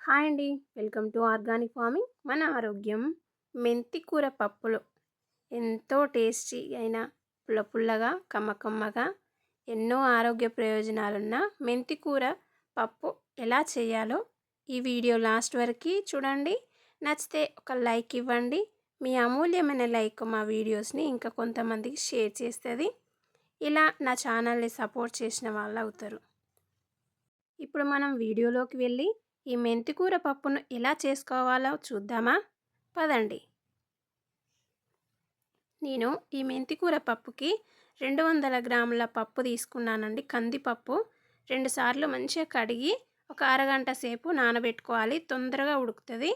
Hi అండి. Welcome to organic farming. మన ఆరోగ్యం మెంతి కూర పప్పులు ఎంతో టేస్టీ అయిన పుల్ల పుల్లగా కమ్మకమ్మగా ఎన్నో ఆరోగ్య ప్రయోజనాలున్న మెంతి కూర పప్పు ఎలా చేయాలో ఈ వీడియో లాస్ట్ వరకు చూడండి. నచ్చితే ఒక లైక్ ఇవ్వండి. మీ అమూల్యమైన లైక్ మా వీడియోస్ని ఇంకా కొంతమందికి షేర్ చేస్తుంది. ఇలా నా ఛానల్ని సపోర్ట్ చేసిన వాళ్ళు అవుతారు ఇప్పుడు మనం వీడియోలోకి వెళ్ళి ఈ మెంతికూర పప్పును ఎలా చేసుకోవాలో చూద్దామా? పదండి. నేను ఈ మెంతికూర పప్పుకి రెండు వందల గ్రాముల పప్పు తీసుకున్నానండి. కందిపప్పు రెండుసార్లు మంచిగా కడిగి ఒక అరగంట సేపు నానబెట్టుకోవాలి. తొందరగా ఉడుకుతుంది.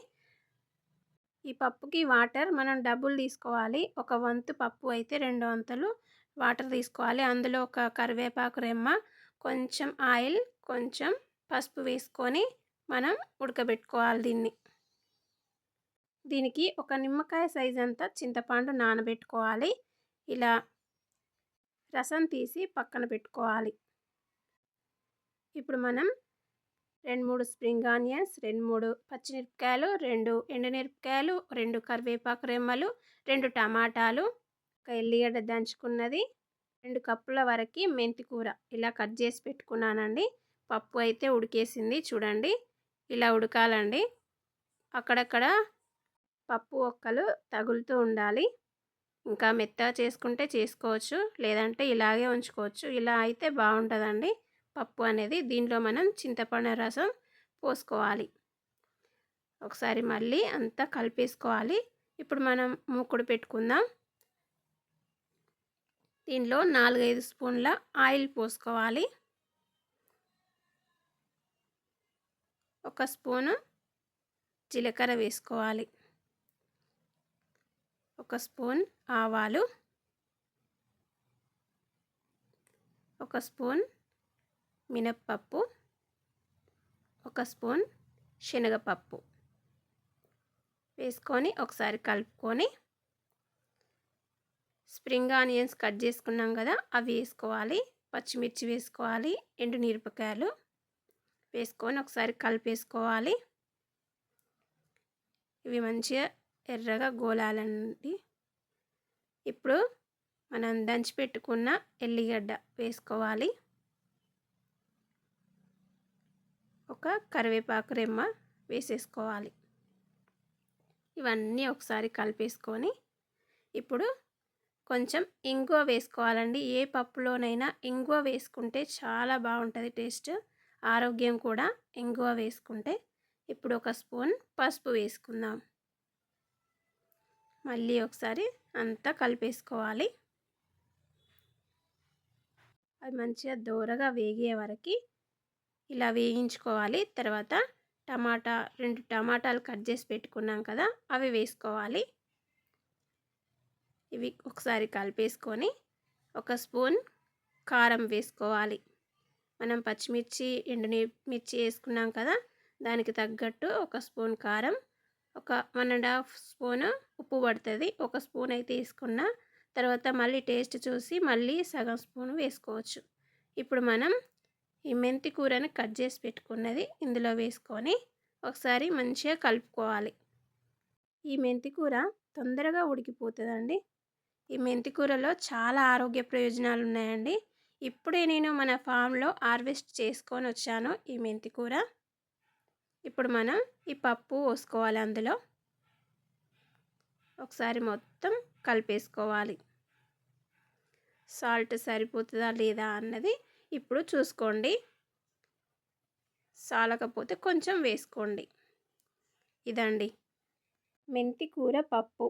ఈ పప్పుకి వాటర్ మనం డబ్బులు తీసుకోవాలి. ఒక వంతు పప్పు అయితే రెండు వంతులు వాటర్ తీసుకోవాలి. అందులో ఒక కరివేపాకు రెమ్మ కొంచెం ఆయిల్ కొంచెం పసుపు వేసుకొని మనం ఉడకబెట్టుకోవాలి దీన్ని. దీనికి ఒక నిమ్మకాయ సైజ్ అంతా చింతపండు నానబెట్టుకోవాలి. ఇలా రసం తీసి పక్కన పెట్టుకోవాలి. ఇప్పుడు మనం రెండు మూడు స్ప్రింగ్ ఆనియన్స్ రెండు మూడు పచ్చిమిరపకాయలు రెండు ఎండుమిరపకాయలు రెండు కరివేపాకు రెమ్మలు రెండు టమాటాలు ఒక ఎల్లిగడ్డ దంచుకున్నది రెండు కప్పుల వరకు మెంతికూర. ఇలా కట్ చేసి పెట్టుకున్నానండి. పప్పు అయితే ఉడికేసింది చూడండి. ఇలా ఉడకాలండి. అక్కడక్కడ పప్పు ఒక్కలు తగులుతూ ఉండాలి. ఇంకా మెత్తగా చేసుకుంటే చేసుకోవచ్చు లేదంటే ఇలాగే ఉంచుకోవచ్చు. ఇలా అయితే బాగుంటుందండి. పప్పు అనేది దీంట్లో మనం చింతపండు రసం పోసుకోవాలి. ఒకసారి మళ్ళీ అంతా కలిపేసుకోవాలి. ఇప్పుడు మనం మూకుడు పెట్టుకుందాం. దీనిలో నాలుగైదు స్పూన్ల ఆయిల్ పోసుకోవాలి. ఒక స్పూను జీలకర్ర వేసుకోవాలి. ఒక స్పూన్ ఆవాలు. ఒక స్పూన్ మినప్పప్పు. ఒక స్పూన్ శనగపప్పు. వేసుకొని ఒకసారి కలుపుకొని స్ప్రింగ్ ఆనియన్స్ కట్ చేసుకున్నాం కదా అవి వేసుకోవాలి. పచ్చిమిర్చి వేసుకోవాలి ఎండు మిరపకాయలు. వేసుకొని ఒకసారి కలిపేసుకోవాలి. ఇవి మంచిగా ఎర్రగా గోలాలండి. ఇప్పుడు మనం దంచి పెట్టుకున్న ఎల్లిగడ్డ వేసుకోవాలి. ఒక కరివేపాకు రెమ్మ వేసేసుకోవాలి. ఇవన్నీ ఒకసారి కలిపేసుకొని ఇప్పుడు కొంచెం ఇంగువ వేసుకోవాలండి. ఏ పప్పులోనైనా ఇంగువ వేసుకుంటే చాలా బాగుంటుంది టేస్ట్. ఆరోగ్యం కూడా ఇంగువ వేసుకుంటే ఇప్పుడు ఒక స్పూన్ పసుపు వేసుకుందాం. మళ్ళీ ఒకసారి అంతా కలిపేసుకోవాలి. అది మంచిగా దూరగా వేగే వరకు ఇలా వేయించుకోవాలి. తర్వాత టమాటా రెండు టమాటాలు కట్ చేసి పెట్టుకున్నాం కదా అవి వేసుకోవాలి. ఇవి ఒకసారి కలిపేసుకొని ఒక స్పూన్ కారం వేసుకోవాలి. మనం పచ్చిమిర్చి ఎండుమిర్చి వేసుకున్నాం కదా దానికి తగ్గట్టు ఒక స్పూన్ కారం ఒక వన్ అండ్ హాఫ్ స్పూన్ ఉప్పు పడుతుంది. ఒక స్పూన్ అయితే వేసుకున్నా తర్వాత మళ్ళీ టేస్ట్ చూసి మళ్ళీ సగం స్పూన్ వేసుకోవచ్చు. ఇప్పుడు మనం ఈ మెంతి కూరని కట్ చేసి పెట్టుకున్నది ఇందులో వేసుకొని ఒకసారి మంచిగా కలుపుకోవాలి. ఈ మెంతి కూర తొందరగా ఉడికిపోతుందండి. ఈ మెంతి కూరలో చాలా ఆరోగ్య ప్రయోజనాలు ఉన్నాయండి ఇప్పుడే నేను మన ఫామ్లో హార్వెస్ట్ చేసుకొని వచ్చాను ఈ మెంతి కూర. ఇప్పుడు మనం ఈ పప్పు పోసుకోవాలి అందులో. ఒకసారి మొత్తం కలిపేసుకోవాలి. సాల్ట్ సరిపోతుందా లేదా అన్నది ఇప్పుడు చూసుకోండి. సాలకపోతే కొంచెం వేసుకోండి. ఇదండి మెంతి కూర పప్పు.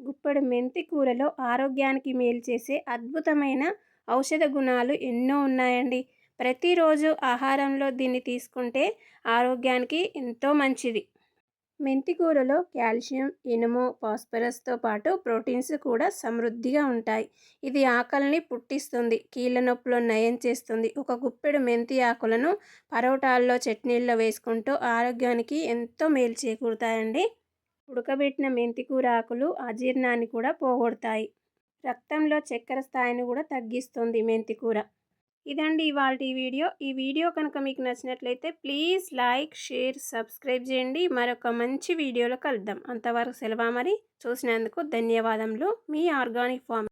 గుప్పడి మెంతి కూరలో ఆరోగ్యానికి మేలు చేసే అద్భుతమైన ఔషధ గుణాలు ఎన్నో ఉన్నాయండి. ప్రతిరోజు ఆహారంలో దీన్ని తీసుకుంటే ఆరోగ్యానికి ఎంతో మంచిది. మెంతి కూరలో కాల్షియం ఇనుము ఫాస్ఫరస్తో పాటు ప్రోటీన్స్ కూడా సమృద్ధిగా ఉంటాయి. ఇది ఆకలిని పుట్టిస్తుంది కీళ్ళ నొప్పులు నయం చేస్తుంది. ఒక గుప్పెడు మెంతి ఆకులను పరోటాల్లో చట్నీల్లో వేసుకుంటూ ఆరోగ్యానికి ఎంతో మేలు చేకూరుతాయండి. ఉడకబెట్టిన మెంతి కూర ఆకులు అజీర్ణాన్ని కూడా పోగొడతాయి. రక్తంలో చక్కెర స్థాయిని కూడా తగ్గిస్తుంది మెంతి కూర. ఇదండి ఇవాళ ఈ వీడియో. ఈ వీడియో కనుక మీకు నచ్చినట్లయితే ప్లీజ్ లైక్ షేర్ సబ్స్క్రైబ్ చేయండి. మరొక మంచి వీడియోలో కలుద్దాం. అంతవరకు సెలవు మరి చూసినందుకు ధన్యవాదములు. మీ ఆర్గానిక్ ఫామ్